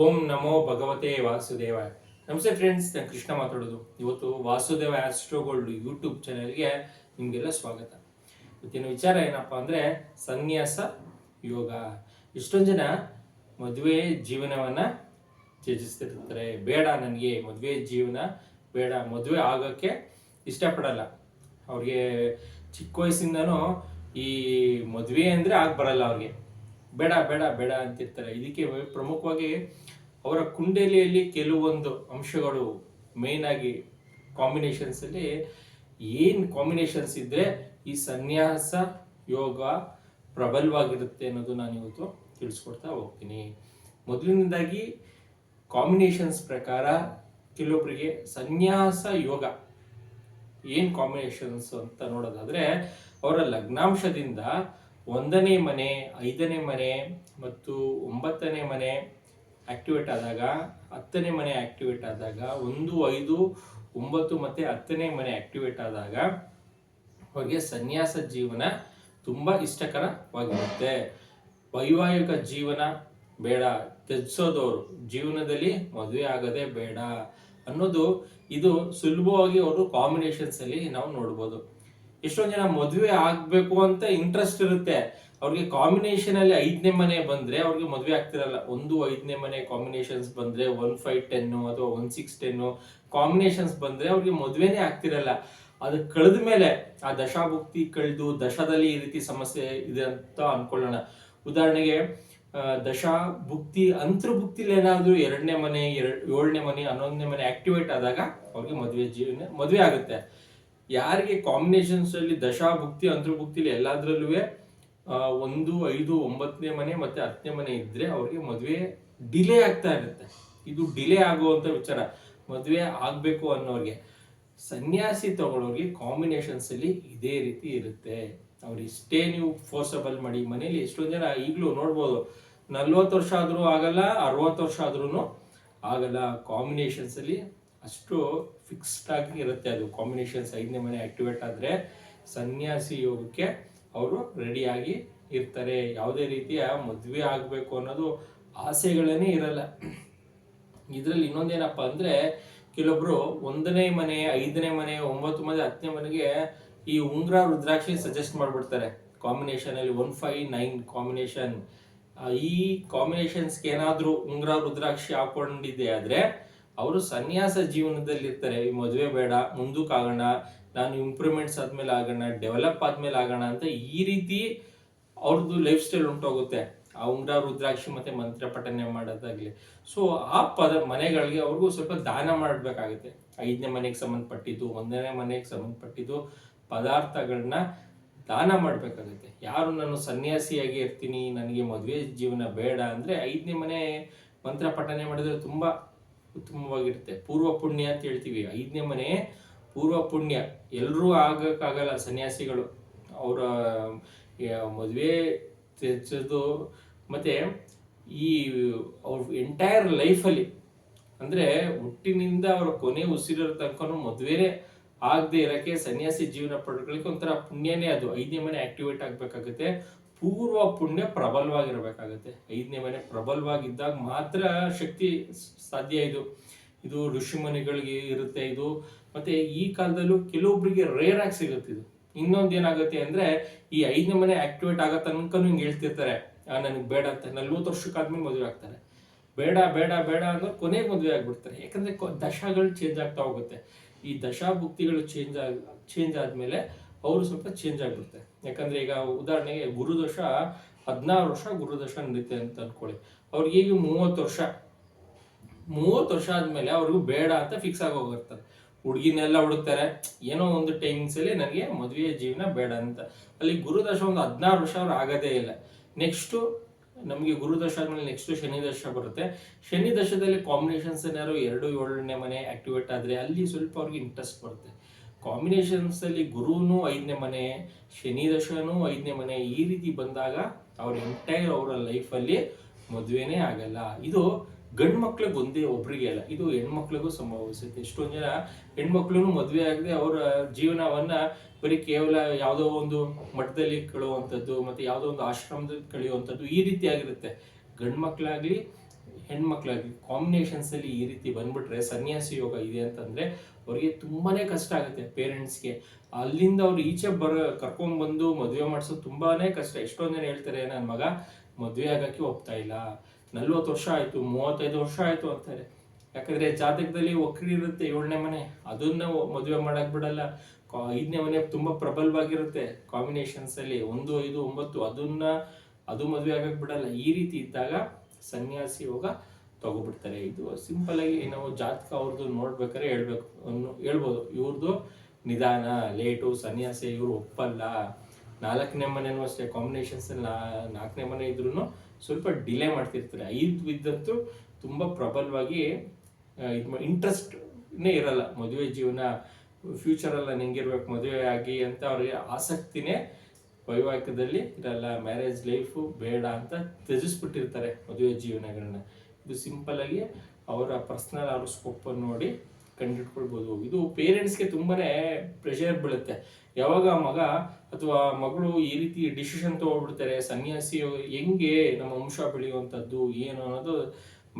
ಓಂ ನಮೋ ಭಗವತೆ ವಾಸುದೇವಾಯ. ನಮಸ್ತೆ ಫ್ರೆಂಡ್ಸ್ ನಾನು ಕೃಷ್ಣ ಮಾತಾಡೋದು. ಇವತ್ತು ವಾಸುದೇವ ಆಸ್ಟ್ರೋಗೋಲ್ಡ್ ಯೂಟ್ಯೂಬ್ ಚಾನೆಲ್ಗೆ ನಿಮಗೆಲ್ಲ ಸ್ವಾಗತ. ಇವತ್ತಿನ ವಿಚಾರ ಏನಪ್ಪ ಅಂದರೆ ಸನ್ಯಾಸ, ಯೋಗ. ಎಷ್ಟೊಂದು ಜನ ಮದುವೆ ಜೀವನವನ್ನು ತ್ಯಜಿಸ್ತಿರ್ತಾರೆ. ಬೇಡ ನನಗೆ ಮದುವೆ ಜೀವನ, ಬೇಡ ಮದುವೆ ಆಗೋಕ್ಕೆ ಇಷ್ಟಪಡಲ್ಲ. ಅವ್ರಿಗೆ ಚಿಕ್ಕ ವಯಸ್ಸಿಂದನೂ ಈ ಮದುವೆ ಅಂದರೆ ಆಗ ಬರಲ್ಲ ಅವ್ರಿಗೆ. ಬೇಡ ಬೇಡ ಬೇಡ ಅಂತಿರ್ತಾರೆ. ಇದಕ್ಕೆ ಪ್ರಮುಖವಾಗಿ ಅವರ ಕುಂಡಲಿಯಲ್ಲಿ ಕೆಲವೊಂದು ಅಂಶಗಳು ಮೇನ್ ಆಗಿ ಕಾಂಬಿನೇಷನ್ಸ್ ಅಲ್ಲಿ ಏನು ಕಾಂಬಿನೇಷನ್ಸ್ ಇದ್ದರೆ ಈ ಸನ್ಯಾಸ, ಯೋಗ ಪ್ರಬಲವಾಗಿರುತ್ತೆ ಅನ್ನೋದು ನಾನು ಇವತ್ತು ತಿಳಿಸ್ಕೊಡ್ತಾ ಹೋಗ್ತೀನಿ. ಮೊದಲಿನಿಂದಾಗಿ ಕಾಂಬಿನೇಷನ್ಸ್ ಪ್ರಕಾರ ಕೆಲವೊಬ್ಬರಿಗೆ ಸನ್ಯಾಸ, ಯೋಗ ಏನು ಕಾಂಬಿನೇಷನ್ಸ್ ಅಂತ ನೋಡೋದಾದ್ರೆ ಅವರ ಲಗ್ನಾಂಶದಿಂದ ಒಂದನೇ ಮನೆ, ಐದನೇ ಮನೆ ಮತ್ತು ಒಂಬತ್ತನೇ ಮನೆ ಆಕ್ಟಿವೇಟ್ ಆದಾಗ, ಹತ್ತನೇ ಮನೆ ಆಕ್ಟಿವೇಟ್ ಆದಾಗ, ಒಂದು, ಐದು, ಒಂಬತ್ತು ಮತ್ತೆ ಹತ್ತನೇ ಮನೆ ಆಕ್ಟಿವೇಟ್ ಆದಾಗ ಅವರಿಗೆ ಸನ್ಯಾಸ ಜೀವನ ತುಂಬಾ ಇಷ್ಟಕರವಾಗಿರುತ್ತೆ. ವೈವಾಹಿಕ ಜೀವನ ಬೇಡ, ತ್ಯಜಿಸೋದವರು ಜೀವನದಲ್ಲಿ ಮದುವೆ ಆಗದೆ ಬೇಡ ಅನ್ನೋದು ಇದು ಸುಲಭವಾಗಿ ಅವರು ಕಾಂಬಿನೇಷನ್ಸ್ ಅಲ್ಲಿ ನಾವು ನೋಡ್ಬೋದು. ಎಷ್ಟೊಂದು ಜನ ಮದುವೆ ಆಗ್ಬೇಕು ಅಂತ ಇಂಟ್ರೆಸ್ಟ್ ಇರುತ್ತೆ. ಅವ್ರಿಗೆ ಕಾಂಬಿನೇಷನ್ ಅಲ್ಲಿ ಐದನೇ ಮನೆ ಬಂದ್ರೆ ಅವ್ರಿಗೆ ಮದುವೆ ಆಗ್ತಿರಲ್ಲ. ಒಂದು ಐದನೇ ಮನೆ ಕಾಂಬಿನೇಷನ್ಸ್ ಬಂದ್ರೆ ಒನ್ ಫೈವ್ ಟೆನ್ ಅಥವಾ ಒನ್ ಸಿಕ್ಸ್ ಟೆನ್ ಕಾಂಬಿನೇಷನ್ಸ್ ಬಂದ್ರೆ ಅವ್ರಿಗೆ ಮದುವೆನೇ ಆಗ್ತಿರಲ್ಲ. ಅದು ಕಳೆದ ಮೇಲೆ ಆ ದಶಾಭುಕ್ತಿ ಕಳೆದು ದಶದಲ್ಲಿ ಈ ರೀತಿ ಸಮಸ್ಯೆ ಇದೆ ಅಂತ ಅನ್ಕೊಳ್ಳೋಣ. ಉದಾಹರಣೆಗೆ ದಶಾ ಭುಕ್ತಿ ಅಂತರ್ಭುಕ್ತಿಲಿ ಏನಾದ್ರು ಎರಡನೇ ಮನೆ ಎರಡ್ ಏಳನೇ ಮನೆ, ಹನ್ನೊಂದನೇ ಮನೆ ಆಕ್ಟಿವೇಟ್ ಆದಾಗ ಅವ್ರಿಗೆ ಮದುವೆ ಜೀವನ ಮದುವೆ ಆಗುತ್ತೆ. ಯಾರಿಗೆ ಕಾಂಬಿನೇಷನ್ಸ್ ಅಲ್ಲಿ ದಶಾ ಭುಕ್ತಿ ಅಂತರ್ಭುಕ್ತಿಲಿ ಎಲ್ಲಾದ್ರಲ್ಲೂ ಒಂದು, ಐದು ಒಂಬತ್ತನೇ ಮನೆ ಮತ್ತೆ ಹತ್ತನೇ ಮನೆ ಇದ್ರೆ ಅವ್ರಿಗೆ ಮದುವೆ ಡಿಲೇ ಆಗ್ತಾ ಇರುತ್ತೆ. ಇದು ಡಿಲೇ ಆಗುವಂತ ವಿಚಾರ. ಮದುವೆ ಆಗ್ಬೇಕು ಅನ್ನೋರಿಗೆ ಸನ್ಯಾಸಿ ತಗೊಳ್ಳೋರಿಗೆ ಕಾಂಬಿನೇಷನ್ಸ್ ಅಲ್ಲಿ ಇದೇ ರೀತಿ ಇರುತ್ತೆ. ಅವ್ರು ಇಷ್ಟೇ ನೀವು ಫೋರ್ಸಬಲ್ ಮಾಡಿ, ಮನೇಲಿ ಎಷ್ಟೊಂದು ಜನ ಈಗಲೂ ನೋಡ್ಬೋದು, ನಲ್ವತ್ತು ವರ್ಷ ಆದ್ರೂ ಆಗಲ್ಲ, ಅರವತ್ತು ವರ್ಷ ಆದ್ರೂ ಆಗಲ್ಲ. ಕಾಂಬಿನೇಷನ್ಸ್ ಅಲ್ಲಿ ಅಷ್ಟು ಫಿಕ್ಸ್ಡ್ ಆಗಿ ಇರುತ್ತೆ ಅದು ಕಾಂಬಿನೇಷನ್ಸ್ ಐದನೇ ಮನೆ ಆಕ್ಟಿವೇಟ್ ಆದ್ರೆ ಸನ್ಯಾಸಿ ಯೋಗಕ್ಕೆ ಅವರು ರೆಡಿಯಾಗಿ ಇರ್ತಾರೆ. ಯಾವುದೇ ರೀತಿಯ ಮದುವೆ ಆಗಬೇಕು ಅನ್ನೋದು ಆಸೆಗಳೇನೇ ಇರಲ್ಲ. ಇದರಲ್ಲಿ ಇನ್ನೊಂದೇನಪ್ಪ ಅಂದ್ರೆ ಕೆಲವೊಬ್ರು ಒಂದನೇ ಮನೆ, ಐದನೇ ಮನೆ, ಒಂಬತ್ತು ಮನೆ, ಹತ್ತನೇ ಮನೆಗೆ ಈ ಉಂಗ್ರ, ರುದ್ರಾಕ್ಷಿ ಸಜೆಸ್ಟ್ ಮಾಡ್ಬಿಡ್ತಾರೆ. ಕಾಂಬಿನೇಷನ್ ಅಲ್ಲಿ ಒನ್ ಫೈವ್ ನೈನ್ ಕಾಂಬಿನೇಷನ್ ಈ ಕಾಂಬಿನೇಷನ್ಸ್ಗೆ ಏನಾದರೂ ಉಂಗ್ರ, ರುದ್ರಾಕ್ಷಿ ಹಾಕೊಂಡಿದೆ ಆದ್ರೆ ಅವರು ಸನ್ಯಾಸ ಜೀವನದಲ್ಲಿ ಇರ್ತಾರೆ ಈ ಮದುವೆ ಬೇಡ ಮುಂದಕ್ಕೆ ಆಗೋಣ, ನಾನು ಇಂಪ್ರೂವ್ಮೆಂಟ್ಸ್ ಆದ್ಮೇಲೆ ಆಗೋಣ ಡೆವಲಪ್ ಆದ್ಮೇಲೆ ಆಗೋಣ ಅಂತ ಈ ರೀತಿ ಅವ್ರದ್ದು ಲೈಫ್ ಸ್ಟೈಲ್ ಉಂಟೋಗುತ್ತೆ. ಆ ಉಂಗ್ರ ರುದ್ರಾಕ್ಷಿ ಮತ್ತೆ ಮಂತ್ರ ಪಠನೆ ಮಾಡೋದಾಗ್ಲಿ. ಸೊ ಆ ಪದ ಮನೆಗಳಿಗೆ ಅವ್ರಿಗೂ ಸ್ವಲ್ಪ ದಾನ ಮಾಡಬೇಕಾಗುತ್ತೆ. ಐದನೇ ಮನೆಗೆ ಸಂಬಂಧಪಟ್ಟಿದ್ದು, ಒಂದನೇ ಮನೆಗೆ ಸಂಬಂಧಪಟ್ಟಿದ್ದು ಪದಾರ್ಥಗಳನ್ನ ದಾನ ಮಾಡಬೇಕಾಗುತ್ತೆ. ಯಾರು ನಾನು ಸನ್ಯಾಸಿಯಾಗಿ ಇರ್ತೀನಿ, ನನಗೆ ಮದುವೆ ಜೀವನ ಬೇಡ ಅಂದರೆ ಐದನೇ ಮನೆ ಮಂತ್ರ ಪಠನೆ ಮಾಡಿದ್ರೆ ತುಂಬಾ ಉತ್ತಮವಾಗಿರುತ್ತೆ. ಪೂರ್ವ ಪುಣ್ಯ ಅಂತ ಹೇಳ್ತೀವಿ. ಐದನೇ ಮನೆ, ಪೂರ್ವ ಪುಣ್ಯ. ಎಲ್ಲರೂ ಆಗಕ್ಕಾಗಲ್ಲ ಸನ್ಯಾಸಿಗಳು. ಅವರ ಮದುವೆ ತೆಚ್ಚದು ಮತ್ತೆ ಈ, ಅವ್ರ ಎಂಟೈರ್ ಲೈಫಲ್ಲಿ ಅಂದ್ರೆ ಹುಟ್ಟಿನಿಂದ ಅವರ ಕೊನೆ ಉಸಿರೋ ತನಕ ಮದುವೆನೇ ಆಗದೆ ಇರಕ್ಕೆ ಸನ್ಯಾಸಿ ಜೀವನ ಪಡ್ಕೊಳ್ಳಿಕ್ಕೆ ಒಂಥರ ಪುಣ್ಯನೇ ಅದು. ಐದನೇ ಮನೆ ಆಕ್ಟಿವೇಟ್ ಆಗ್ಬೇಕಾಗುತ್ತೆ. ಪೂರ್ವ ಪುಣ್ಯ ಪ್ರಬಲವಾಗಿರಬೇಕಾಗತ್ತೆ. ಐದನೇ ಮನೆ ಪ್ರಬಲವಾಗಿದ್ದಾಗ ಮಾತ್ರ ಶಕ್ತಿ ಸಾಧ್ಯ ಇದು. ಇದು ಋಷಿಮುನಿಗಳಿಗೆ ಇರುತ್ತೆ ಇದು. ಮತ್ತೆ ಈ ಕಾಲದಲ್ಲೂ ಕೆಲವೊಬ್ಬರಿಗೆ ರೇರ್ ಆಗಿ ಸಿಗುತ್ತೆ ಇದು. ಇನ್ನೊಂದು ಏನಾಗುತ್ತೆ ಅಂದ್ರೆ ಈ ಐದನೇ ಮನೆ ಆಕ್ಟಿವೇಟ್ ಆಗೋ ತನಕನೂ ಹಿಂಗೆ ಹೇಳ್ತಿರ್ತಾರೆ. ನನಗೆ ಬೇಡ ಅಂತ ನಲ್ವತ್ತು ವರ್ಷಕ್ಕಾದ್ಮೇಲೆ ಮದುವೆ ಆಗ್ತಾರೆ. ಬೇಡ ಬೇಡ ಬೇಡ ಅಂದ್ರೆ ಕೊನೆಗೆ ಮದುವೆ ಆಗ್ಬಿಡ್ತಾರೆ. ಯಾಕಂದ್ರೆ ದಶಗಳು ಚೇಂಜ್ ಆಗ್ತಾ ಹೋಗುತ್ತೆ. ಈ ದಶಾಭುಕ್ತಿಗಳು ಚೇಂಜ್ ಆಗ ಚೇಂಜ್ ಆದ್ಮೇಲೆ ಅವರು ಸ್ವಲ್ಪ ಚೇಂಜ್ ಆಗ್ಬಿಡ್ತಾರೆ. ಯಾಕಂದ್ರೆ ಈಗ ಉದಾಹರಣೆಗೆ ಗುರುದೋಷ ಹದಿನಾರು ವರ್ಷ ಗುರುದೋಷ ನಡೀತೆ ಅಂತ ಅನ್ಕೊಳ್ಳಿ. ಅವ್ರಿಗೆ ಈಗ ಮೂವತ್ತು ವರ್ಷ. ಮೂವತ್ತು ವರ್ಷ ಆದ್ಮೇಲೆ ಅವ್ರಿಗೂ ಬೇಡ ಅಂತ ಫಿಕ್ಸ್ ಆಗಿ ಹೋಗಿರ್ತಾರೆ ಹುಡುಗಿನೆಲ್ಲ ಹುಡುಕ್ತಾರೆ, ಏನೋ ಒಂದು ಟೈಮ್ಸ್ ಅಲ್ಲಿ ನನಗೆ ಮದುವೆಯ ಜೀವನ ಬೇಡ ಅಂತ. ಅಲ್ಲಿ ಗುರುದೋಷ ಒಂದು ಹದಿನಾರು ವರ್ಷ ಅವ್ರು ಆಗೋದೇ ಇಲ್ಲ. ನೆಕ್ಸ್ಟ್ ನಮಗೆ ಗುರುದೋಷ ಆದಮೇಲೆ ನೆಕ್ಸ್ಟ್ ಶನಿ ದಶ ಬರುತ್ತೆ. ಶನಿ ದಶದಲ್ಲಿ ಕಾಂಬಿನೇಷನ್ಸ್ ಏನಾದ್ರು ಎರಡು, ಏಳನೇ ಮನೆ ಆಕ್ಟಿವೇಟ್ ಆದ್ರೆ ಅಲ್ಲಿ ಸ್ವಲ್ಪ ಅವ್ರಿಗೆ ಇಂಟ್ರೆಸ್ಟ್ ಬರುತ್ತೆ. ಕಾಂಬಿನೇಷನ್ಸ್ ಅಲ್ಲಿ ಗುರುನು ಐದನೇ ಮನೆ, ಶನಿ ದಶನೂ ಐದನೇ ಮನೆ ಈ ರೀತಿ ಬಂದಾಗ ಅವ್ರ ಎಂಟೈರ್ ಅವರ ಲೈಫಲ್ಲಿ ಮದುವೆನೇ ಆಗಲ್ಲ. ಇದು ಗಂಡು ಮಕ್ಳಿಗೆ ಒಂದೇ, ಒಬ್ರಿಗೆ ಅಲ್ಲ. ಇದು ಹೆಣ್ಮಕ್ಳಿಗೂ ಸಂಭವಿಸುತ್ತೆ. ಎಷ್ಟೊಂದು ಜನ ಹೆಣ್ಮಕ್ಳು ಮದುವೆ ಆಗದೆ ಅವರ ಜೀವನವನ್ನ ಬರೀ ಕೇವಲ ಯಾವುದೋ ಒಂದು ಮಠದಲ್ಲಿ ಕಳುವಂಥದ್ದು ಮತ್ತೆ ಯಾವುದೋ ಒಂದು ಆಶ್ರಮದಲ್ಲಿ ಕಳೆಯುವಂಥದ್ದು ಈ ರೀತಿ ಆಗಿರುತ್ತೆ. ಗಂಡು ಮಕ್ಕಳಾಗ್ಲಿ ಹೆಣ್ಮಕ್ಳಾಗ್ಲಿ ಕಾಂಬಿನೇಷನ್ಸ್ ಅಲ್ಲಿ ಈ ರೀತಿ ಬಂದ್ಬಿಟ್ರೆ ಸನ್ಯಾಸಿ ಯೋಗ ಇದೆ ಅಂತಂದ್ರೆ ಅವ್ರಿಗೆ ತುಂಬಾನೇ ಕಷ್ಟ ಆಗುತ್ತೆ ಪೇರೆಂಟ್ಸ್ಗೆ ಅಲ್ಲಿಂದ ಅವ್ರು ಈಚೆ ಬರ, ಕರ್ಕೊಂಡ್ ಬಂದು ಮದುವೆ ಮಾಡಿಸೋದು ತುಂಬಾನೇ ಕಷ್ಟ. ಎಷ್ಟೊಂದ್ ಜನ ಹೇಳ್ತಾರೆ ನನ್ನ ಮಗ? ಮದುವೆ ಆಗಕ್ಕೆ ಒಪ್ತಾ ಇಲ್ಲ. ನಲ್ವತ್ತು ವರ್ಷ ಆಯ್ತು, ಮೂವತ್ತೈದು ವರ್ಷ ಆಯ್ತು ಅಂತಾರೆ. ಯಾಕಂದ್ರೆ ಜಾತಕದಲ್ಲಿ ಒಕ್ಕರಿ ಇರುತ್ತೆ ಏಳನೇ ಮನೆ. ಅದನ್ನ ಮದುವೆ ಮಾಡಕ್ ಬಿಡಲ್ಲ. ಐದನೇ ಮನೆ ತುಂಬಾ ಪ್ರಬಲವಾಗಿರುತ್ತೆ ಕಾಂಬಿನೇಷನ್ಸ್ ಅಲ್ಲಿ. ಒಂದು, ಐದು, ಒಂಬತ್ತು, ಅದನ್ನ, ಅದು ಮದುವೆ ಆಗಕ್ ಬಿಡಲ್ಲ. ಈ ರೀತಿ ಇದ್ದಾಗ ಸನ್ಯಾಸಿ ಯೋಗ ತಗೋಬಿಡ್ತಾರೆ. ಇದು ಸಿಂಪಲ್ ಆಗಿ ನಾವು ಜಾತಕ ಅವ್ರದ್ದು ನೋಡ್ಬೇಕಾದ್ರೆ ಹೇಳ್ಬೇಕು. ಹೇಳ್ಬೋದು ಇವ್ರದ್ದು ನಿಧಾನ, ಲೇಟು, ಸನ್ಯಾಸ, ಇವರು ಒಪ್ಪಲ್ಲ. ನಾಲ್ಕನೇ ಮನೆನೂ ಅಷ್ಟೇ ಕಾಂಬಿನೇಷನ್ಸ್ ನಾಲ್ಕನೇ ಮನೆ ಇದ್ರೂ ಸ್ವಲ್ಪ ಡಿಲೇ ಮಾಡ್ತಿರ್ತಾರೆ. ಐದು ಬಿದ್ದಂತೂ ತುಂಬಾ ಪ್ರಬಲವಾಗಿ ಇದು ಇಂಟ್ರೆಸ್ಟ್ನೇ ಇರಲ್ಲ. ಮದುವೆ ಜೀವನ ಫ್ಯೂಚರ್ ಎಲ್ಲ ಹೆಂಗಿರ್ಬೇಕು ಮದುವೆ ಆಗಿ ಅಂತ ಅವ್ರಿಗೆ ಆಸಕ್ತಿನೇ ವೈವಾಹಿಕದಲ್ಲಿ ಇರಲ್ಲ. ಮ್ಯಾರೇಜ್ ಲೈಫು ಬೇಡ ಅಂತ ತ್ಯಜಿಸ್ಬಿಟ್ಟಿರ್ತಾರೆ ಮದುವೆ ಜೀವನಗಳನ್ನ. ಇದು ಸಿಂಪಲ್ ಆಗಿ ಅವರ ಪರ್ಸನಲ್ ಸ್ಕೋಪ್ ನೋಡಿ ಕಂಡಿಟ್ಕೊಳ್ಬೋದು. ಇದು ಪೇರೆಂಟ್ಸ್ಗೆ ತುಂಬಾನೇ ಪ್ರೆಷರ್ ಬೀಳುತ್ತೆ. ಯಾವಾಗ ಮಗ ಅಥವಾ ಮಗಳು ಈ ರೀತಿ ಡಿಸಿಷನ್ ತಗೋಬಿಡ್ತಾರೆ ಸನ್ಯಾಸಿ ಹೆಂಗೆ ನಮ್ಮ ವಂಶ ಬೆಳೆಯುವಂಥದ್ದು, ಏನು ಅನ್ನೋದು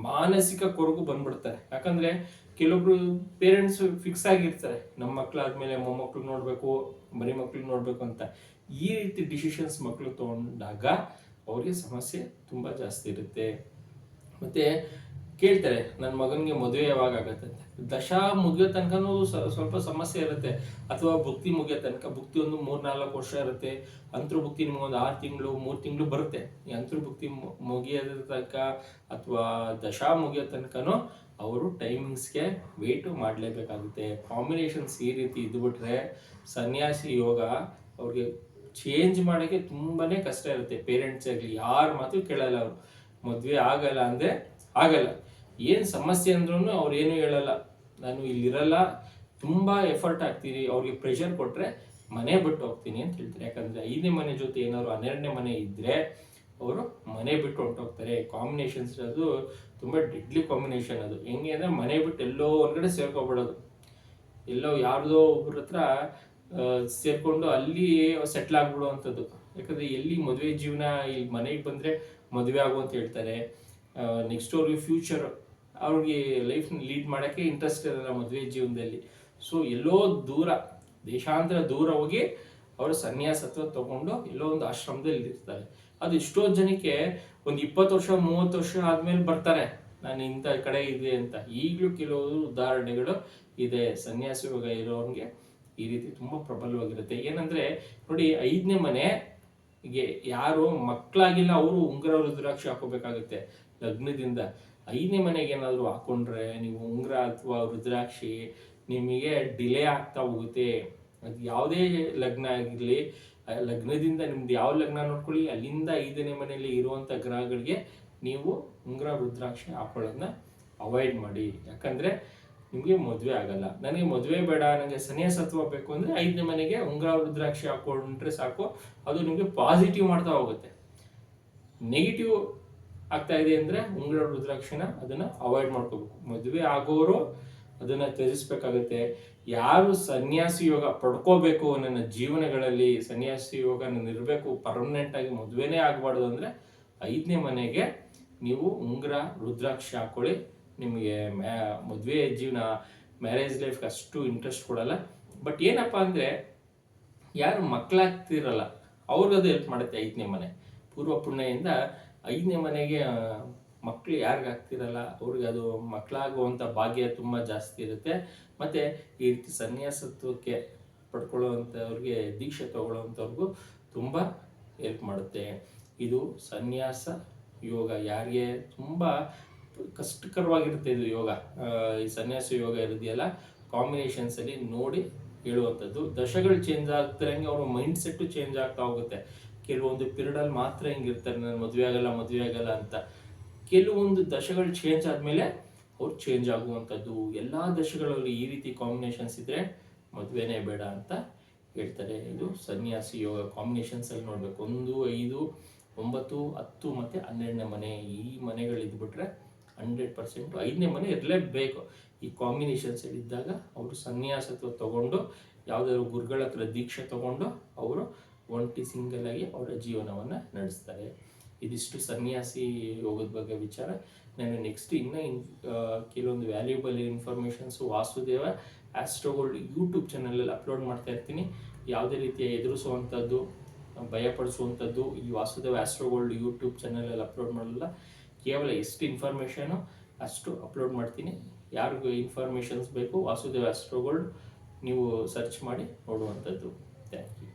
ಮಾನಸಿಕ ಕೊರಗು ಬಂದ್ಬಿಡ್ತಾರೆ. ಯಾಕಂದ್ರೆ ಕೆಲವೊಬ್ರು ಪೇರೆಂಟ್ಸ್ ಫಿಕ್ಸ್ ಆಗಿರ್ತಾರೆ. ನಮ್ಮ ಮಕ್ಕಳಾದ್ಮೇಲೆ ಮೊಮ್ಮಕ್ಳು ನೋಡ್ಬೇಕು, ಮರಿ ಮಕ್ಳು ನೋಡ್ಬೇಕು ಅಂತ. ಈ ರೀತಿ ಡಿಸಿಷನ್ಸ್ ಮಕ್ಕಳು ತಗೊಂಡಾಗ ಅವ್ರಿಗೆ ಸಮಸ್ಯೆ ತುಂಬಾ ಜಾಸ್ತಿ ಇರುತ್ತೆ. ಮತ್ತೆ ಕೇಳ್ತಾರೆ ನನ್ನ ಮಗನಿಗೆ ಮದುವೆ ಯಾವಾಗ ಆಗತ್ತೆ? ದಶಾ ಮುಗಿಯೋ ತನಕನೂ ಸ್ವ- ಸ್ವಲ್ಪ ಸಮಸ್ಯೆ ಇರುತ್ತೆ. ಅಥವಾ ಭಕ್ತಿ ಮುಗಿಯೋ ತನಕ, ಭುಕ್ತಿ ಒಂದು ಮೂರ್ನಾಲ್ಕು ವರ್ಷ ಇರುತ್ತೆ. ಅಂತರ್ಭುಕ್ತಿ ಒಂದು ಆರು ತಿಂಗಳು, ಮೂರು ತಿಂಗಳು ಬರುತ್ತೆ. ಈ ಅಂತರ್ಭುಕ್ತಿ ಮುಗಿಯೋದ ತನಕ ಅಥವಾ ದಶಾ ಮುಗಿಯೋ ತನಕನೂ ಅವರು ಟೈಮಿಂಗ್ಸ್ಗೆ ವೇಟ್ ಮಾಡಲೇಬೇಕಾಗುತ್ತೆ. ಕಾಂಬಿನೇಷನ್ಸ್ ಈ ರೀತಿ ಇದ್ಬಿಟ್ರೆ ಸನ್ಯಾಸಿ ಯೋಗ ಅವ್ರಿಗೆ ಚೇಂಜ್ ಮಾಡೋಕ್ಕೆ ತುಂಬಾನೇ ಕಷ್ಟ ಇರುತ್ತೆ. ಪೇರೆಂಟ್ಸ್ ಆಗಲಿ, ಯಾರು ಮಾತು ಕೇಳಲ್ಲ ಅವರು. ಮದುವೆ ಆಗಲ್ಲ ಅಂದ್ರೆ ಆಗಲ್ಲ. ಏನು ಸಮಸ್ಯೆ ಅಂದ್ರೂ ಅವ್ರು ಏನು ಹೇಳಲ್ಲ. ನಾನು ಇಲ್ಲಿರಲ್ಲ, ತುಂಬಾ ಎಫರ್ಟ್ ಹಾಕ್ತೀನಿ ಅವ್ರಿಗೆ ಪ್ರೆಷರ್ ಕೊಟ್ರೆ ಮನೆ ಬಿಟ್ಟು ಹೋಗ್ತೀನಿ ಅಂತ ಹೇಳ್ತಾರೆ. ಯಾಕಂದ್ರೆ ಐದನೇ ಮನೆ ಜೊತೆ ಏನಾದ್ರು ಹನ್ನೆರಡನೇ ಮನೆ ಇದ್ರೆ ಅವರು ಮನೆ ಬಿಟ್ಟು ಹೊಂಟೋಗ್ತಾರೆ ಕಾಂಬಿನೇಷನ್ಸ್ ಅದು ತುಂಬಾ ಡೆಡ್ಲಿ ಕಾಂಬಿನೇಷನ್ ಅದು. ಹೆಂಗೆ ಅಂದ್ರೆ ಮನೆ ಬಿಟ್ಟು ಎಲ್ಲೋ ಹೊರಗಡೆ ಸೇರ್ಕೊಬಿಡೋದು. ಎಲ್ಲೋ ಯಾರ್ದೋ ಒಬ್ಬರ ಹತ್ರ ಸೇರ್ಕೊಂಡು ಅಲ್ಲಿ ಸೆಟ್ಲ್ ಆಗ್ಬಿಡುವಂಥದ್ದು. ಯಾಕಂದ್ರೆ ಎಲ್ಲಿ ಮದುವೆ ಜೀವನ, ಇಲ್ಲಿ ಮನೆಗೆ ಬಂದ್ರೆ ಮದುವೆ ಆಗು ಅಂತ ಹೇಳ್ತಾರೆ. ನೆಕ್ಸ್ಟ್ ಅವ್ರಿಗೆ ಫ್ಯೂಚರ್ ಅವ್ರಿಗೆ ಲೈಫ್ ಲೀಡ್ ಮಾಡೋಕ್ಕೆ ಇಂಟ್ರೆಸ್ಟ್ ಇರಲ್ಲ ಮದುವೆ ಜೀವನದಲ್ಲಿ. ಸೊ ಎಲ್ಲೋ ದೂರ, ದೇಶಾಂತರ ದೂರ ಹೋಗಿ ಅವರು ಸನ್ಯಾಸತ್ವ ತಗೊಂಡು ಎಲ್ಲೋ ಒಂದು ಆಶ್ರಮದಲ್ಲಿ ಇರ್ತಾರೆ. ಅದು ಎಷ್ಟೋ ಜನಕ್ಕೆ ಒಂದು ಇಪ್ಪತ್ತು ವರ್ಷ, ಮೂವತ್ತು ವರ್ಷ ಆದ್ಮೇಲೆ ಬರ್ತಾರೆ. ನಾನು ಇಂಥ ಕಡೆ ಇದೆ ಅಂತ. ಈಗಲೂ ಕೆಲವು ಉದಾಹರಣೆಗಳು ಇದೆ. ಸನ್ಯಾಸಿ ಯೋಗ ಇರೋರಿಗೆ ಈ ರೀತಿ ತುಂಬಾ ಪ್ರಬಲವಾಗಿರುತ್ತೆ. ಏನಂದ್ರೆ, ನೋಡಿ, ಐದನೇ ಮನೆ ಗೆ ಯಾರು ಮಕ್ಕಳಾಗಿಲ್ಲ, ಅವರು ಉಂಗುರ ರುದ್ರಾಕ್ಷಿ ಹಾಕೋಬೇಕಾಗುತ್ತೆ ಲಗ್ನದಿಂದ ಐದನೇ ಮನೆಗೆ ಏನಾದರೂ ಹಾಕೊಂಡ್ರೆ ನೀವು ಉಂಗುರ ಅಥವಾ ರುದ್ರಾಕ್ಷಿ ನಿಮಗೆ ಡಿಲೇ ಆಗ್ತಾ ಹೋಗುತ್ತೆ. ಅದು ಯಾವುದೇ ಲಗ್ನ ಆಗಿರಲಿ ಲಗ್ನದಿಂದ ನಿಮ್ದು ಯಾವ ಲಗ್ನ ನೋಡ್ಕೊಳ್ಳಿ, ಅಲ್ಲಿಂದ ಐದನೇ ಮನೆಯಲ್ಲಿ ಇರುವಂಥ ಗ್ರಹಗಳಿಗೆ ನೀವು ಉಂಗುರ ರುದ್ರಾಕ್ಷಿ ಹಾಕೊಳ್ಳೋದನ್ನ ಅವಾಯ್ಡ್ ಮಾಡಿ. ಯಾಕಂದ್ರೆ ನಿಮಗೆ ಮದುವೆ ಆಗಲ್ಲ. ನನಗೆ ಮದುವೆ ಬೇಡ, ನನಗೆ ಸನ್ಯಾಸತ್ವ ಬೇಕು ಅಂದ್ರೆ ಐದನೇ ಮನೆಗೆ ಉಂಗುರ, ರುದ್ರಾಕ್ಷಿ ಹಾಕೊಂಡ್ರೆ ಸಾಕು. ಅದು ನಿಮಗೆ ಪಾಸಿಟಿವ್ ಮಾಡ್ತಾ ಹೋಗುತ್ತೆ. ನೆಗೆಟಿವ್ ಆಗ್ತಾ ಇದೆ ಅಂದ್ರೆ ಉಂಗುರ, ರುದ್ರಾಕ್ಷಿನ ಅದನ್ನ ಅವಾಯ್ಡ್ ಮಾಡ್ಕೋಬೇಕು. ಮದುವೆ ಆಗೋರು ಅದನ್ನ ತ್ಯಜಿಸ್ಬೇಕಾಗುತ್ತೆ. ಯಾರು ಸನ್ಯಾಸಿ ಯೋಗ ಪಡ್ಕೋಬೇಕು ನನ್ನ ಜೀವನಗಳಲ್ಲಿ, ಸನ್ಯಾಸಿ ಯೋಗ ನನ್ನ ಇರಬೇಕು ಪರ್ಮನೆಂಟ್ ಆಗಿ ಮದುವೆನೇ ಆಗಬಾರ್ದು ಅಂದ್ರೆ ಐದನೇ ಮನೆಗೆ ನೀವು ಉಂಗ್ರ, ರುದ್ರಾಕ್ಷಿ ಹಾಕೊಳ್ಳಿ. ನಿಮಗೆ ಮದುವೆ ಜೀವನ ಮ್ಯಾರೇಜ್ ಲೈಫ್ಗೆ ಅಷ್ಟು ಇಂಟ್ರೆಸ್ಟ್ ಕೊಡಲ್ಲ. ಬಟ್ ಏನಪ್ಪ ಅಂದರೆ, ಯಾರು ಮಕ್ಕಳಾಗ್ತಿರಲ್ಲ ಅವ್ರಿಗದು ಹೆಲ್ಪ್ ಮಾಡುತ್ತೆ ಐದನೇ ಮನೆ. ಪೂರ್ವ ಪುಣ್ಯದಿಂದ ಐದನೇ ಮನೆಗೆ ಮಕ್ಕಳು ಯಾರಿಗಾಗ್ತಿರಲ್ಲ, ಅವ್ರಿಗೆ ಅದು ಮಕ್ಕಳಾಗುವಂಥ ಭಾಗ್ಯ ತುಂಬ ಜಾಸ್ತಿ ಇರುತ್ತೆ. ಮತ್ತೆ ಈ ರೀತಿ ಸನ್ಯಾಸತ್ವಕ್ಕೆ ಪಡ್ಕೊಳ್ಳೋವಂಥವ್ರಿಗೆ, ದೀಕ್ಷೆ ತಗೊಳ್ಳುವಂಥವ್ರಿಗೂ ತುಂಬ ಹೆಲ್ಪ್ ಮಾಡುತ್ತೆ. ಇದು ಸನ್ಯಾಸ ಯೋಗ. ಯಾರಿಗೆ ತುಂಬ ಕಷ್ಟಕರವಾಗಿರುತ್ತೆ ಇದು ಯೋಗ. ಈ ಸನ್ಯಾಸ ಯೋಗ ಇರೋದಿಯಲ್ಲ ಕಾಂಬಿನೇಷನ್ಸ್ ಅಲ್ಲಿ ನೋಡಿ ಹೇಳುವಂಥದ್ದು. ದಶಗಳು ಚೇಂಜ್ ಆಗ್ತಿರಂಗೆ ಅವ್ರ ಮೈಂಡ್ ಸೆಟ್ ಚೇಂಜ್ ಆಗ್ತಾ ಹೋಗುತ್ತೆ. ಕೆಲವೊಂದು ಪಿರಿಯಡಲ್ಲಿ ಮಾತ್ರ ಹಿಂಗಿರ್ತಾರೆ, ನಾನು ಮದುವೆ ಆಗಲ್ಲ ಮದುವೆ ಆಗಲ್ಲ ಅಂತ. ಕೆಲವೊಂದು ದಶಗಳು ಚೇಂಜ್ ಆದ್ಮೇಲೆ ಅವ್ರು ಚೇಂಜ್ ಆಗುವಂಥದ್ದು. ಎಲ್ಲಾ ದಶಗಳಲ್ಲಿ ಈ ರೀತಿ ಕಾಂಬಿನೇಷನ್ಸ್ ಇದ್ರೆ ಮದುವೆನೇ ಬೇಡ ಅಂತ ಹೇಳ್ತಾರೆ. ಇದು ಸನ್ಯಾಸಿ ಯೋಗ ಕಾಂಬಿನೇಷನ್ಸ್ ಅಲ್ಲಿ ನೋಡ್ಬೇಕು. ಒಂದು, ಐದು, ಒಂಬತ್ತು, ಹತ್ತು ಮತ್ತೆ ಹನ್ನೆರಡನೇ ಮನೆ. ಈ ಮನೆಗಳು ಇದ್ಬಿಟ್ರೆ ಹಂಡ್ರೆಡ್ ಪರ್ಸೆಂಟ್ ಐದನೇ ಮನೆ ಇರಲೇಬೇಕು. ಈ ಕಾಂಬಿನೇಷನ್ಸ್ ಇದ್ದಾಗ ಅವರು ಸನ್ಯಾಸತ್ವ ತಗೊಂಡು, ಯಾವುದಾದ್ರು ಗುರುಗಳ ಹತ್ರ ದೀಕ್ಷೆ ತಗೊಂಡು ಅವರು ಒಂಟಿ ಸಿಂಗಲ್ ಆಗಿ ಅವರ ಜೀವನವನ್ನ ನಡೆಸ್ತಾರೆ. ಇದಿಷ್ಟು ಸನ್ಯಾಸಿ ಯೋಗದ ಬಗ್ಗೆ ವಿಚಾರ. ನಾನು ನೆಕ್ಸ್ಟ್ ಇನ್ನೂ ಇನ್ ಕೆಲವೊಂದು valuable informations Vasudeva Astrogold YouTube ಚಾನಲಲ್ಲಿ ಅಪ್ಲೋಡ್ ಮಾಡ್ತಾ ಇರ್ತೀನಿ. ಯಾವುದೇ ರೀತಿಯ ಎದುರಿಸುವಂಥದ್ದು, ಭಯಪಡಿಸುವಂಥದ್ದು ಈ ವಾಸುದೇವ ಆಸ್ಟ್ರೋಗೋಲ್ಡ್ ಯೂಟ್ಯೂಬ್ ಚಾನಲಲ್ಲಿ ಅಪ್ಲೋಡ್ ಮಾಡಲ್ಲ. ಕೇವಲ ಎಷ್ಟು ಇನ್ಫಾರ್ಮೇಷನು ಅಷ್ಟು ಅಪ್ಲೋಡ್ ಮಾಡ್ತೀನಿ. ಯಾರಿಗೂ ಇನ್ಫಾರ್ಮೇಷನ್ಸ್ ಬೇಕು, ವಾಸುದೇವ ಅಸ್ಟ್ರೋಗಳು ನೀವು ಸರ್ಚ್ ಮಾಡಿ ನೋಡುವಂಥದ್ದು. Thank you